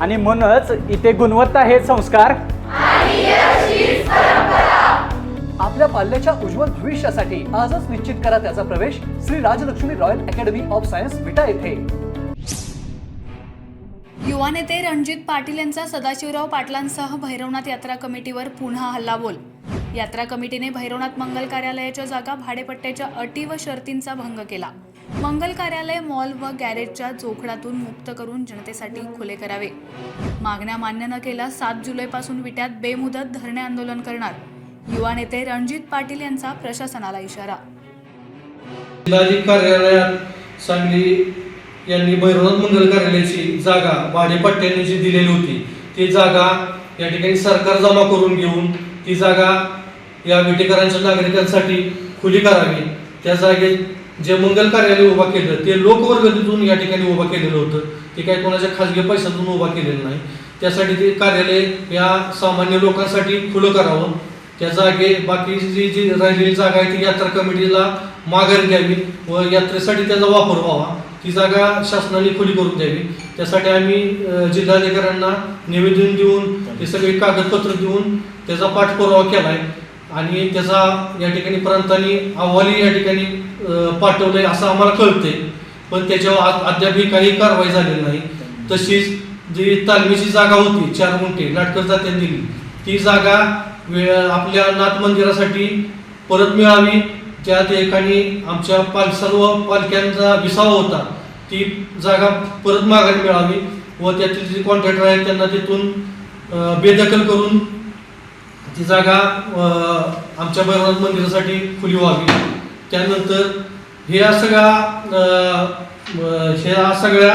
आणि म्हणूनच इथे गुणवत्ता हे संस्कार. आपल्या पाल्याच्या उज्ज्वल भविष्यासाठी आजच निश्चित करा त्याचा प्रवेश Shri Rajlakshmi Royal Academy of Science Vita येथे. युवा नेते रणजित पाटील यांचा सदाशिवराव पाटलांसह भैरवनाथ यात्रा कमिटीवर पुन्हा हल्लाबोल. यात्रा कमिटीने भैरवनाथ मंगल कार्यालयाच्या जागा भाडेपट्ट्याच्या अटी व शर्तींचा भंग केला. मंगल कार्यालय मॉल व गॅरेजच्या जोखडातून मुक्त करून जनतेसाठी खुले करावे. मागण्या मान्य न केल्या सात जुलैपासून विट्यात बेमुदत धरणे आंदोलन करणार. युवा नेते रणजित पाटील यांचा प्रशासनाला इशारा. जिल्हाधिकारी कार्यालयात सांगली यांनी भैरवनाथ मंगल कार्यालयाची जागा भाडेपट्ट्याने जी दिलेली होती ती जागा या ठिकाणी सरकार जमा करून घेऊन ती जागा या विटेकरांच्या नागरिकांसाठी खुली करावी. त्या जागेत जे मंगल कार्यालय उभा केलं ते लोकवर्गतीतून या ठिकाणी उभा केलेलं होतं. ते काही कोणाच्या खाजगी पैशातून उभा केलेलं नाही. त्यासाठी ते कार्यालय या सामान्य लोकांसाठी खुलं करावं. त्या जागे बाकीची जी जी राहिलेली जागा आहे ती यात्रा कमिटीला माघार घ्यावी व यात्रेसाठी त्याचा वापर व्हावा. ती जागा शासनाने खुली करून द्यावी. त्यासाठी आम्ही जिल्हाधिकाऱ्यांना निवेदन देऊन ते सगळे कागदपत्र देऊन त्याचा पाठपुरावा केला आहे आणि त्याचा या ठिकाणी प्रांतांनी अहवालही या ठिकाणी अ, पाठवलंय असं आम्हाला कळते पण त्याच्यावर अद्यापही काही कारवाई झालेली नाही. तशीच जी तालमीची जागा होती चार गुंठे नाटकर जात्यांनी दिली. ती जागा वे- आपल्या नाथ मंदिरासाठी परत मिळावी. त्या ठिकाणी आमच्या पाल सर्व पालख्यांचा विसावा होता. ती जागा परत माघारी मिळावी व त्यातील जे कॉन्ट्रॅक्टर आहेत त्यांना तिथून बेदखल करून ती जागा आमच्या भैरवनाथ मंदिरासाठी खुली व्हावी. त्यानंतर हे या सगळ्या ह्या सगळ्या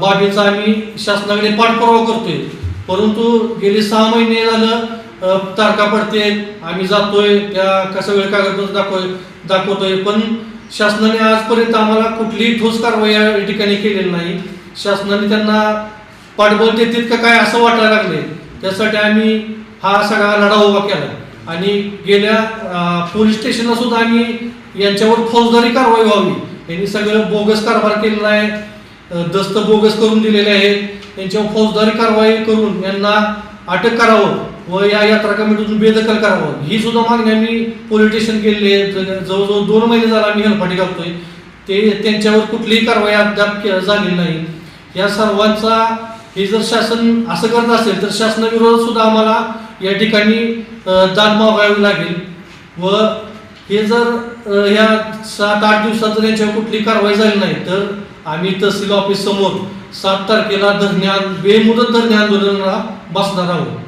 बाबीचा आम्ही शासनाकडे पाठपुरावा करतोय. परंतु गेले सहा महिने झालं तारखा पडते आम्ही जातोय त्या का सगळे कागदपत्र दाखव दाखवतोय. पण शासनाने आजपर्यंत आम्हाला कुठलीही ठोस कारवाई या ठिकाणी केलेली नाही. शासनाने त्यांना पाठबळ देत का काय असं वाटायला लागले त्यासाठी आम्ही हा सगळा लढा उभा केला. आणि गेल्या पोलीस स्टेशनला सुद्धा आम्ही यांच्यावर फौजदारी कारवाई व्हावी. यांनी सगळं बोगस कारभार केलेला आहे. दस्त बोगस करून दिलेले आहेत. यांच्यावर फौजदारी कारवाई करून यांना अटक करावं व या यात्रा कमिटीतून बेदखल करावं. ही सुद्धा मागणी आम्ही पोलीस स्टेशन केलेली आहे ज- जवळजवळ दोन महिने झाला आम्ही हलफाटी घालतोय. ते त्यांच्यावर कुठलीही कारवाई अद्याप के- झालेली नाही. या सर्वांचा हे जर शासन असं करत असेल तर शासनाविरोधात सुद्धा आम्हाला या ठिकाणी अ, दाद मागावी लागेल. व हे जर या सात आठ दिवसात जर याच्यावर कुठली कारवाई झाली नाही तर आम्ही तहसील ऑफिस समोर सात तारखेला धरणे बेमुदत धरणे आंदोलनाला बसणार आहोत.